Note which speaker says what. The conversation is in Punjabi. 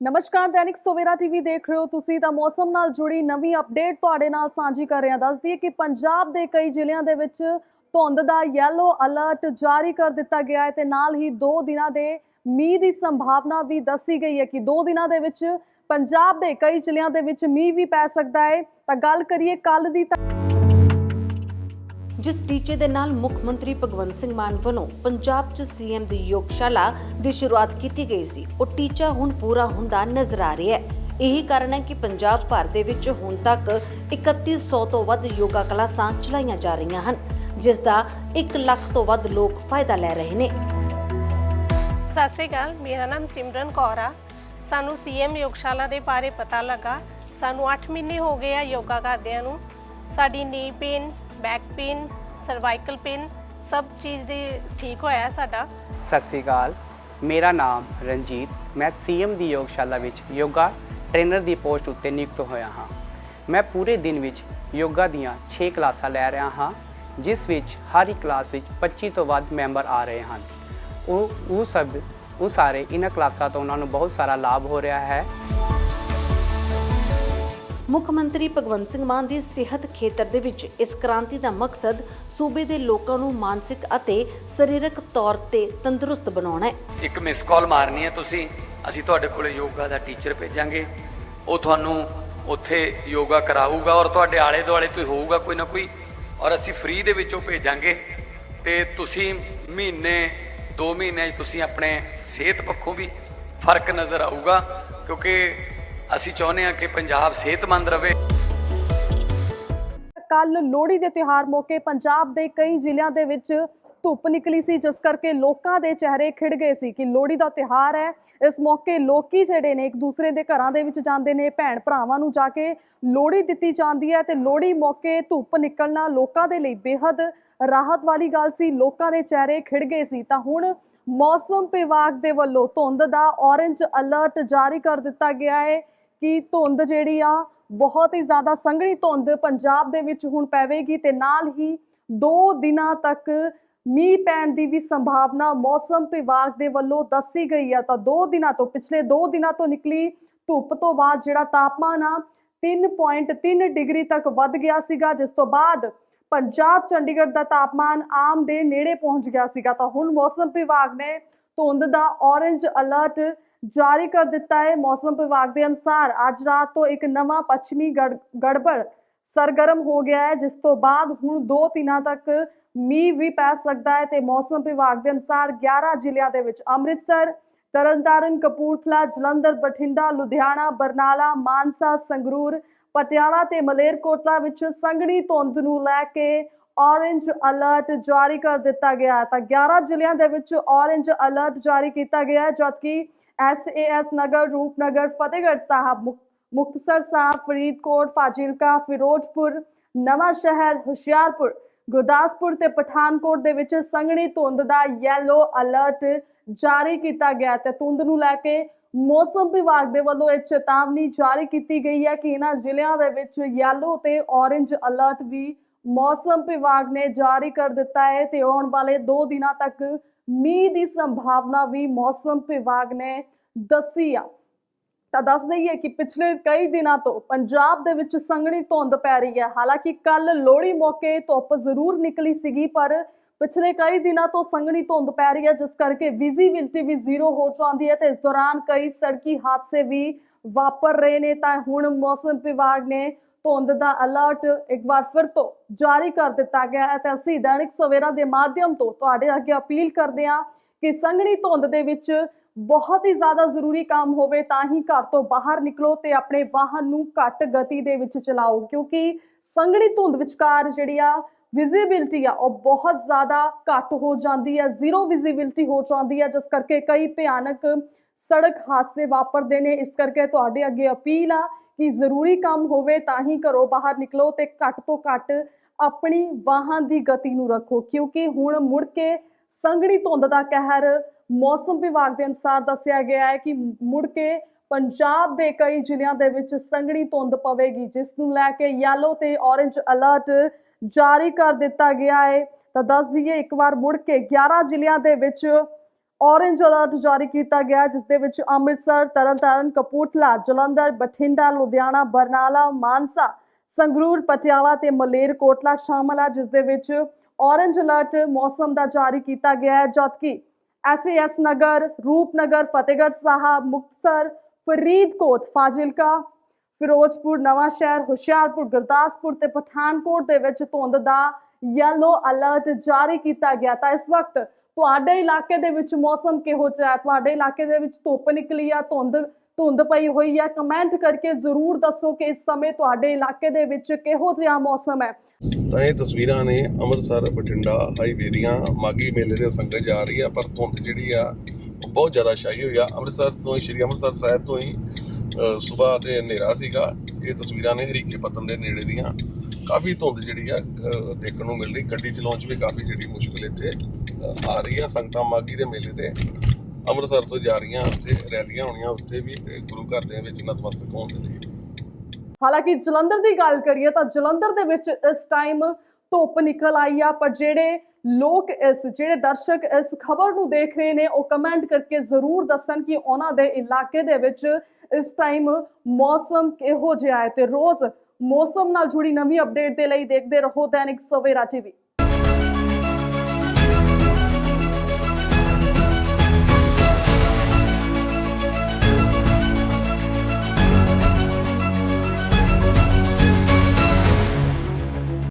Speaker 1: ਨਮਸਕਾਰ, ਦੈਨਿਕ ਸਵੇਰਾ ਟੀਵੀ ਦੇਖ ਰਹੇ ਹੋ ਤੁਸੀਂ ਤਾਂ ਮੌਸਮ ਨਾਲ ਜੁੜੀ ਨਵੀਂ ਅਪਡੇਟ ਤੁਹਾਡੇ ਨਾਲ ਸਾਂਝੀ ਕਰ ਰਹੇ ਹਾਂ। ਦੱਸਦੀ ਹੈ ਕਿ ਪੰਜਾਬ ਦੇ ਕਈ ਜ਼ਿਲ੍ਹਿਆਂ ਦੇ ਵਿੱਚ ਧੁੰਦ ਦਾ ਯੈਲੋ ਅਲਰਟ ਜਾਰੀ ਕਰ ਦਿੱਤਾ ਗਿਆ ਹੈ ਤੇ ਨਾਲ ਹੀ 2 ਦਿਨਾਂ ਦੇ ਮੀਂਹ ਦੀ ਸੰਭਾਵਨਾ ਵੀ ਦੱਸੀ ਗਈ ਹੈ ਕਿ 2 ਦਿਨਾਂ ਦੇ ਵਿੱਚ ਪੰਜਾਬ ਦੇ ਕਈ ਜ਼ਿਲ੍ਹਿਆਂ ਦੇ ਵਿੱਚ ਮੀਂਹ ਵੀ ਪੈ ਸਕਦਾ ਹੈ। ਤਾਂ ਗੱਲ ਕਰੀਏ ਕੱਲ ਦੀ ਤਾਂ
Speaker 2: ਜਿਸ ਟੀਚੇ ਦੇ ਨਾਲ ਮੁੱਖ ਮੰਤਰੀ ਭਗਵੰਤ ਸਿੰਘ ਮਾਨ ਵੱਲੋਂ ਪੰਜਾਬ 'ਚ ਸੀਐਮ ਦੀ ਯੋਗਸ਼ਾਲਾ ਦੀ ਸ਼ੁਰੂਆਤ ਕੀਤੀ ਗਈ ਸੀ। ਉਹ ਟੀਚਾ ਹੁਣ ਪੂਰਾ ਹੁੰਦਾ ਨਜ਼ਰ ਆ ਰਿਹਾ ਹੈ। ਇਹੀ ਕਾਰਨ ਹੈ ਕਿ ਪੰਜਾਬ ਭਰ ਦੇ ਵਿੱਚ ਹੁਣ ਤੱਕ 3100 ਤੋਂ ਵੱਧ ਯੋਗਾ ਕਲਾਸਾਂ ਚਲਾਈਆਂ ਜਾ ਰਹੀਆਂ ਹਨ, ਜਿਸ ਦਾ 1 ਲੱਖ ਤੋਂ ਵੱਧ ਲੋਕ ਫਾਇਦਾ ਲੈ ਰਹੇ ਨੇ।
Speaker 3: ਸਤਿ ਸ਼੍ਰੀ ਅਕਾਲ, ਮੇਰਾ ਨਾਮ ਸਿਮਰਨ ਕੌਰ ਆ। ਸਾਨੂੰ ਸੀਐਮ ਯੋਗਸ਼ਾਲਾ ਦੇ ਬਾਰੇ ਪਤਾ ਲੱਗਾ। ਸਾਨੂੰ 8 ਮਹੀਨੇ ਹੋ ਗਏ ਆ ਯੋਗਾ ਕਰਦਿਆਂ ਨੂੰ। ਸਾਡੀ knee pain back pain cervical pain, ਸਭ ਚੀਜ਼ ਦੀ ਠੀਕ ਹੋਇਆ ਸਾਡਾ।
Speaker 4: ਸਤਿ ਸ੍ਰੀ ਅਕਾਲ, ਮੇਰਾ ਨਾਮ ਰਣਜੀਤ, ਮੈਂ ਸੀਐਮ ਦੀ ਯੋਗਸ਼ਾਲਾ ਵਿੱਚ ਯੋਗਾ ਟ੍ਰੇਨਰ ਦੀ ਪੋਸਟ ਉੱਤੇ ਨਿਯੁਕਤ ਹੋਇਆ ਹਾਂ। ਮੈਂ ਪੂਰੇ ਦਿਨ ਵਿੱਚ ਯੋਗਾ ਦੀਆਂ 6 ਕਲਾਸਾਂ ਲੈ ਰਿਹਾ ਹਾਂ, ਜਿਸ ਵਿੱਚ ਹਰ ਇੱਕ ਕਲਾਸ ਵਿੱਚ 25 ਤੋਂ ਵੱਧ ਮੈਂਬਰ ਆ ਰਹੇ ਹਨ। ਉਹ ਉਹ ਸਭ, ਉਹ ਸਾਰੇ ਇਹਨਾਂ ਕਲਾਸਾਂ ਤੋਂ ਉਹਨਾਂ ਨੂੰ ਬਹੁਤ ਸਾਰਾ ਲਾਭ ਹੋ ਰਿਹਾ ਹੈ।
Speaker 2: ਮੁੱਖ ਮੰਤਰੀ ਭਗਵੰਤ ਸਿੰਘ ਮਾਨ ਦੀ ਸਿਹਤ ਖੇਤਰ ਦੇ ਵਿੱਚ ਇਸ ਕ੍ਰਾਂਤੀ ਦਾ ਮਕਸਦ ਸੂਬੇ ਦੇ ਲੋਕਾਂ ਨੂੰ ਮਾਨਸਿਕ ਅਤੇ ਸਰੀਰਕ ਤੌਰ ਤੇ ਤੰਦਰੁਸਤ ਬਣਾਉਣਾ ਹੈ।
Speaker 5: ਇੱਕ ਮਿਸ ਕਾਲ ਮਾਰਨੀ ਹੈ ਤੁਸੀਂ। ਅਸੀਂ ਤੁਹਾਡੇ ਕੋਲੇ ਯੋਗਾ ਦਾ ਟੀਚਰ ਭੇਜਾਂਗੇ। ਉਹ ਤੁਹਾਨੂੰ ਉੱਥੇ ਯੋਗਾ ਕਰਾਊਗਾ ਔਰ ਤੁਹਾਡੇ ਆਲੇ ਦੁਆਲੇ ਤੋਂ ਹੋਊਗਾ ਕੋਈ ਨਾ ਕੋਈ। ਔਰ ਅਸੀਂ ਫ੍ਰੀ ਦੇ ਵਿੱਚ ਉਹ ਭੇਜਾਂਗੇ। ਤੇ ਤੁਸੀਂ ਮਹੀਨੇ 2 ਮਹੀਨਿਆਂ 'ਚ ਤੁਸੀਂ ਆਪਣੇ ਸਿਹਤ ਪੱਖੋਂ ਵੀ ਫ਼ਰਕ ਨਜ਼ਰ ਆਊਗਾ। ਕਿਉਂਕਿ ਅਸੀਂ ਚਾਹੁੰਦੇ ਹਾਂ ਕਿ ਪੰਜਾਬ ਸਿਹਤਮੰਦ ਰਹੇ।
Speaker 1: ਕੱਲ ਲੋਹੜੀ ਦੇ ਤਿਉਹਾਰ ਮੌਕੇ ਪੰਜਾਬ ਦੇ ਕਈ ਜ਼ਿਲ੍ਹਿਆਂ ਦੇ ਵਿੱਚ ਧੁੱਪ ਨਿਕਲੀ ਸੀ, ਜਿਸ ਕਰਕੇ ਲੋਕਾਂ ਦੇ ਚਿਹਰੇ ਖਿੜ ਗਏ ਸੀ ਕਿ ਲੋਹੜੀ ਦਾ ਤਿਉਹਾਰ ਹੈ। ਇਸ ਮੌਕੇ ਲੋਕੀ ਜਿਹੜੇ ਨੇ ਇੱਕ ਦੂਸਰੇ ਦੇ ਘਰਾਂ ਦੇ ਵਿੱਚ ਜਾਂਦੇ ਨੇ, ਭੈਣ ਭਰਾਵਾਂ ਨੂੰ ਜਾ ਕੇ ਲੋਹੜੀ ਦਿੱਤੀ ਜਾਂਦੀ ਹੈ ਤੇ ਲੋਹੜੀ ਮੌਕੇ ਧੁੱਪ ਨਿਕਲਣਾ ਲੋਕਾਂ ਦੇ ਲਈ ਬੇहद ਰਾਹਤ ਵਾਲੀ ਗੱਲ ਸੀ। ਲੋਕਾਂ ਦੇ ਚਿਹਰੇ ਖਿੜ ਗਏ ਸੀ। ਤਾਂ ਹੁਣ ਮੌਸਮ ਵਿਭਾਗ ਦੇ ਵੱਲੋਂ ਧੁੰਦ ਦਾ ਔਰੇਂਜ ਅਲਰਟ ਜਾਰੀ ਕਰ ਦਿੱਤਾ ਗਿਆ ਹੈ। ਕਿ ਧੁੰਦ ਜਿਹੜੀ ਆ, ਬਹੁਤ ਹੀ ਜ਼ਿਆਦਾ ਸੰਘਣੀ ਧੁੰਦ ਪੰਜਾਬ ਦੇ ਵਿੱਚ ਹੁਣ ਪਵੇਗੀ ਤੇ ਨਾਲ ਹੀ 2 ਦਿਨਾਂ ਤੱਕ ਮੀਂਹ ਪੈਣ ਦੀ ਵੀ ਸੰਭਾਵਨਾ ਮੌਸਮ ਵਿਭਾਗ ਦੇ ਵੱਲੋਂ ਦੱਸੀ ਗਈ ਆ। ਤਾਂ 2 ਦਿਨਾਂ ਤੋਂ, ਪਿਛਲੇ 2 ਦਿਨਾਂ ਤੋਂ ਨਿਕਲੀ ਧੁੱਪ ਤੋਂ ਬਾਅਦ ਜਿਹੜਾ ਤਾਪਮਾਨ ਆ 3.3 ਡਿਗਰੀ ਤੱਕ ਵੱਧ ਗਿਆ ਸੀਗਾ, ਜਿਸ ਤੋਂ ਬਾਅਦ ਪੰਜਾਬ ਚੰਡੀਗੜ੍ਹ ਦਾ ਤਾਪਮਾਨ ਆਮ ਦੇ ਨੇੜੇ ਪਹੁੰਚ ਗਿਆ ਸੀਗਾ। ਤਾਂ ਹੁਣ ਮੌਸਮ ਵਿਭਾਗ ਨੇ ਧੁੰਦ ਦਾ ਔਰੇਂਜ ਅਲਰਟ ਜਾਰੀ ਕਰ ਦਿੱਤਾ ਹੈ। ਮੌਸਮ ਵਿਭਾਗ ਦੇ ਅਨੁਸਾਰ ਅੱਜ ਰਾਤ ਤੋਂ ਇੱਕ ਨਵਾਂ ਪੱਛਮੀ ਗੜ- ਗੜਬੜ ਸਰਗਰਮ ਹੋ ਗਿਆ ਹੈ, ਜਿਸ ਤੋਂ ਬਾਅਦ ਹੁਣ 2 ਦਿਨਾਂ ਤੱਕ ਮੀਂਹ ਵੀ ਪੈ ਸਕਦਾ ਹੈ ਤੇ ਮੌਸਮ ਵਿਭਾਗ ਦੇ ਅਨੁਸਾਰ 11 ਜ਼ਿਲ੍ਹਿਆਂ ਦੇ ਵਿੱਚ ਅੰਮ੍ਰਿਤਸਰ, ਤਰਨਤਾਰਨ, ਕਪੂਰਥਲਾ, ਜਲੰਧਰ, ਬਠਿੰਡਾ, ਲੁਧਿਆਣਾ, ਬਰਨਾਲਾ, ਮਾਨਸਾ, ਸੰਗਰੂਰ, ਪਟਿਆਲਾ ਤੇ ਮਲੇਰਕੋਟਲਾ ਵਿੱਚ ਸੰਘਣੀ ਧੁੰਦ ਨੂੰ ਲੈ ਕੇ ਔਰੇਂਜ ਅਲਰਟ ਜਾਰੀ ਕਰ ਦਿੱਤਾ ਗਿਆ ਹੈ। ਤਾਂ 11 ਜ਼ਿਲ੍ਹਿਆਂ ਦੇ ਵਿੱਚ ਔਰੇਂਜ ਅਲਰਟ ਜਾਰੀ ਕੀਤਾ ਗਿਆ ਜਦਕਿ ਐਸਏਐਸ ਨਗਰ, ਰੂਪਨਗਰ, ਫਤਿਹਗੜ੍ਹ ਸਾਹਿਬ, ਮੁਕ- ਮੁਕਤਸਰ ਸਾਹਿਬ, ਫਰੀਦਕੋਟ, ਫਾਜ਼ਿਲਕਾ, ਫਿਰੋਜ਼ਪੁਰ, ਨਵਾਂ ਸ਼ਹਿਰ, ਹੁਸ਼ਿਆਰਪੁਰ, ਗੁਰਦਾਸਪੁਰ ਤੇ ਪਠਾਨਕੋਟ ਦੇ ਵਿੱਚ ਸੰਘਣੀ ਧੁੰਦ ਦਾ ਯੈਲੋ ਅਲਰਟ ਜਾਰੀ ਕੀਤਾ ਗਿਆ ਹੈ ਤੇ ਧੁੰਦ ਨੂੰ ਲੈ ਕੇ ਮੌਸਮ ਵਿਭਾਗ ਦੇ ਵੱਲੋਂ ਇਹ ਚੇਤਾਵਨੀ ਜਾਰੀ ਕੀਤੀ ਗਈ ਹੈ ਕਿ ਇਹਨਾਂ ਜ਼ਿਲ੍ਹਿਆਂ ਦੇ ਵਿੱਚ ਯੈਲੋ ਤੇ ਔਰੇਂਜ ਅਲਰਟ ਵੀ ਮੌਸਮ ਵਿਭਾਗ ਨੇ ਜਾਰੀ ਕਰ ਦਿੱਤਾ ਹੈ ਤੇ ਆਉਣ ਵਾਲੇ 2 ਦਿਨਾਂ ਤੱਕ ਮੀਂਹ ਦੀ ਸੰਭਾਵਨਾ ਵੀ ਮੌਸਮ ਵਿਭਾਗ ਨੇ ਦੱਸੀ ਆ। ਤਾਂ ਦੱਸ ਦਈਏ ਕਿ ਪਿਛਲੇ ਕਈ ਦਿਨਾਂ ਤੋਂ ਪੰਜਾਬ ਦੇ ਵਿੱਚ ਸੰਘਣੀ ਧੁੰਦ ਪੈ ਰਹੀ ਹੈ। ਹਾਲਾਂਕਿ ਕੱਲ ਲੋਹੜੀ ਮੌਕੇ ਧੁੱਪ ਜ਼ਰੂਰ ਨਿਕਲੀ ਸੀਗੀ, ਪਰ ਪਿਛਲੇ ਕਈ ਦਿਨਾਂ ਤੋਂ ਸੰਘਣੀ ਧੁੰਦ ਪੈ ਰਹੀ ਹੈ, ਜਿਸ ਕਰਕੇ ਵਿਜ਼ਿਬਿਲਟੀ ਵੀ ਜ਼ੀਰੋ ਹੋ ਜਾਂਦੀ ਹੈ ਤੇ ਇਸ ਦੌਰਾਨ ਕਈ ਸੜਕੀ ਹਾਦਸੇ ਵੀ ਵਾਪਰ ਰਹੇ ਨੇ। ਤਾਂ ਹੁਣ ਮੌਸਮ ਵਿਭਾਗ ਨੇ ਧੁੰਦ ਦਾ ਅਲਰਟ ਇੱਕ ਵਾਰ ਫਿਰ ਤੋਂ ਜਾਰੀ ਕਰ ਦਿੱਤਾ ਗਿਆ ਹੈ ਤੇ ਅਸੀਂ ਦੈਨਿਕ ਸਵੇਰਾ ਦੇ ਮਾਧਿਅਮ ਤੋਂ ਤੁਹਾਡੇ ਅੱਗੇ ਅਪੀਲ ਕਰਦੇ ਹਾਂ ਕਿ ਸੰਘਣੀ ਧੁੰਦ ਦੇ ਵਿੱਚ ਬਹੁਤ ਹੀ ਜ਼ਿਆਦਾ ਜ਼ਰੂਰੀ ਕੰਮ ਹੋਵੇ ਤਾਂ ਹੀ ਘਰ ਤੋਂ ਬਾਹਰ ਨਿਕਲੋ ਤੇ ਆਪਣੇ ਵਾਹਨ ਨੂੰ ਘੱਟ ਗਤੀ ਦੇ ਵਿੱਚ ਚਲਾਓ, ਕਿਉਂਕਿ ਸੰਘਣੀ ਧੁੰਦ ਵਿਚਕਾਰ ਜਿਹੜੀ ਆ ਵਿਜ਼ਿਬਿਲਟੀ ਆ, ਉਹ ਬਹੁਤ ਜ਼ਿਆਦਾ ਘੱਟ ਹੋ ਜਾਂਦੀ ਹੈ ਜ਼ੀਰੋ ਵਿਜ਼ਿਬਿਲਟੀ ਹੋ ਜਾਂਦੀ ਹੈ, ਜਿਸ ਕਰਕੇ ਕਈ ਭਿਆਨਕ ਸੜਕ ਹਾਦਸੇ ਵਾਪਰਦੇ ਨੇ। ਇਸ ਕਰਕੇ ਤੁਹਾਡੇ ਅੱਗੇ ਅਪੀਲ ਆ ਕਿ ਜ਼ਰੂਰੀ ਕੰਮ ਹੋਵੇ ਤਾਂ ਹੀ ਘਰੋਂ ਬਾਹਰ ਨਿਕਲੋ ਤੇ ਘੱਟ ਤੋਂ ਘੱਟ ਆਪਣੀ ਵਾਹਨ ਦੀ ਗਤੀ ਨੂੰ ਰੱਖੋ, ਕਿਉਂਕਿ ਹੁਣ ਮੁੜ ਕੇ ਸੰਘਣੀ ਧੁੰਦ ਦਾ ਕਹਿਰ ਮੌਸਮ ਵਿਭਾਗ ਦੇ ਅਨੁਸਾਰ ਦੱਸਿਆ ਗਿਆ ਹੈ ਕਿ ਮੁੜ ਕੇ ਪੰਜਾਬ ਦੇ ਕਈ ਜ਼ਿਲ੍ਹਿਆਂ ਦੇ ਵਿੱਚ ਸੰਘਣੀ ਧੁੰਦ ਪਵੇਗੀ, ਜਿਸ ਨੂੰ ਲੈ ਕੇ ਯੈਲੋ ਤੇ ਔਰੇਂਜ ਅਲਰਟ ਜਾਰੀ ਕਰ ਦਿੱਤਾ ਗਿਆ ਹੈ। ਤਾਂ ਦੱਸ ਦਈਏ, ਇੱਕ ਵਾਰ ਮੁੜ ਕੇ 11 ਜ਼ਿਲ੍ਹਿਆਂ ਦੇ ਵਿੱਚ ਔਰੇਂਜ ਅਲਰਟ ਜਾਰੀ ਕੀਤਾ ਗਿਆ ਹੈ, ਜਿਸ ਦੇ ਵਿੱਚ ਅੰਮ੍ਰਿਤਸਰ ਤਰਨਤਾਰਨ ਕਪੂਰਥਲਾ ਜਲੰਧਰ ਬਠਿੰਡਾ ਲੁਧਿਆਣਾ ਬਰਨਾਲਾ ਮਾਨਸਾ ਸੰਗਰੂਰ ਪਟਿਆਲਾ ਤੇ ਮਲੇਰਕੋਟਲਾ ਸ਼ਾਮਲ ਹੈ ਜਿਸ ਦੇ ਵਿੱਚ ਔਰੇਂਜ ਅਲਰਟ ਮੌਸਮ ਦਾ ਜਾਰੀ ਕੀਤਾ ਗਿਆ ਹੈ ਜਦਕਿ ਐਸਏਐਸ ਨਗਰ ਰੂਪਨਗਰ ਫਤਿਹਗੜ੍ਹ ਸਾਹਿਬ ਮੁਕਤਸਰ ਫਰੀਦਕੋਟ ਫਾਜ਼ਿਲਕਾ ਫਿਰੋਜ਼ਪੁਰ ਨਵਾਂ ਸ਼ਹਿਰ ਹੁਸ਼ਿਆਰਪੁਰ ਗੁਰਦਾਸਪੁਰ ਤੇ ਪਠਾਨਕੋਟ ਦੇ ਵਿੱਚ ਧੁੰਦ ਦਾ ਯੈਲੋ ਅਲਰਟ ਜਾਰੀ ਕੀਤਾ ਗਿਆ। ਤਾਂ ਇਸ ਵਕਤ ਤੁਹਾਡੇ ਇਲਾਕੇ ਦੇ ਵਿੱਚ ਮੌਸਮ ਕਿਹੋ ਜਿਹਾ ਹੈ? ਤੁਹਾਡੇ ਇਲਾਕੇ ਦੇ ਵਿੱਚ ਧੁੱਪ ਨਿਕਲੀ ਆ, ਧੁੰਦ ਧੁੰਦ ਪਈ ਹੋਈ ਹੈ ਕਮੈਂਟ ਕਰਕੇ ਜ਼ਰੂਰ ਦੱਸੋ ਕਿ ਇਸ ਸਮੇਂ ਤੁਹਾਡੇ ਇਲਾਕੇ ਦੇ ਵਿੱਚ ਕਿਹੋ ਜਿਹਾ ਮੌਸਮ ਹੈ।
Speaker 6: ਤਾਂ ਇਹ ਤਸਵੀਰਾਂ ਨੇ ਅੰਮ੍ਰਿਤਸਰ, ਬਠਿੰਡਾ, ਹਾਈਵੇ ਦੀਆਂ। ਮਾਗੀ ਮੇਲੇ ਦੇ ਸੰਗਤ ਜਾ ਰਹੀ ਆ, ਪਰ ਧੁੰਦ ਜਿਹੜੀ ਆ ਬਹੁਤ ਜ਼ਿਆਦਾ ਛਾਈ ਹੋਈ ਆ। ਅੰਮ੍ਰਿਤਸਰ ਤੋਂ ਸ਼੍ਰੀ ਅੰਮ੍ਰਿਤਸਰ ਸਾਹਿਬ ਤੋਂ ਹੀ ਸਵੇਰ ਤੇ ਹਨੇਰਾ ਸੀਗਾ। ਇਹ ਤਸਵੀਰਾਂ ਨੇ ਹਰੀਕੇ ਪਤਨ ਦੇ ਨੇੜੇ ਦੀਆਂ। ਕਾਫੀ ਧੁੰਦ ਜਿਹੜੀ ਆ ਦੇਖਣ ਨੂੰ ਮਿਲ ਰਹੀ। ਗੱਡੀ ਚਲਾਉਣ 'ਚ ਵੀ ਕਾਫੀ ਜਿਹੜੀ ਮੁਸ਼ਕਲ ਇੱਥੇ ਆ ਰਹੀ ਆ ਸੰਗਤਾਂ ਮਾਗੀ ਦੇ ਮੇਲੇ ਤੇ। ਅੰਮ੍ਰਿਤਸਰ ਤੋਂ ਜਾ ਰਹੀਆਂ ਤੇ ਰੈਲੀਆਂ ਹੋਣੀਆਂ ਉੱਥੇ ਵੀ ਤੇ ਗੁਰੂ ਘਰ ਦੇ ਵਿੱਚ ਨਤਮਸਤਕ ਹੋਣ ਦੇ ਲਈ।
Speaker 1: ਹਾਲਾਂਕਿ ਜਲੰਧਰ ਦੀ ਗੱਲ ਕਰੀਏ ਤਾਂ ਜਲੰਧਰ ਦੇ ਵਿੱਚ ਇਸ ਟਾਈਮ ਧੁੱਪ ਨਿਕਲ ਆਈ ਆ, ਪਰ ਜਿਹੜੇ ਲੋਕ ਇਸ, ਜਿਹੜੇ ਦਰਸ਼ਕ ਇਸ ਖਬਰ ਨੂੰ ਦੇਖ ਰਹੇ ਨੇ, ਉਹ ਕਮੈਂਟ ਕਰਕੇ ਜ਼ਰੂਰ ਦੱਸਣ ਕਿ ਉਹਨਾਂ ਦੇ ਇਲਾਕੇ ਦੇ ਵਿੱਚ ਇਸ ਟਾਈਮ ਮੌਸਮ ਕਿਹੋ ਜਿਹਾ ਹੈ ਤੇ ਰੋਜ਼ ਮੌਸਮ ਨਾਲ ਜੁੜੀ ਨਵੀਂ ਅਪਡੇਟ ਦੇ ਲਈ ਦੇਖਦੇ ਰਹੋ ਦੈਨਿਕ ਸਵੇਰਾ ਟੀਵੀ।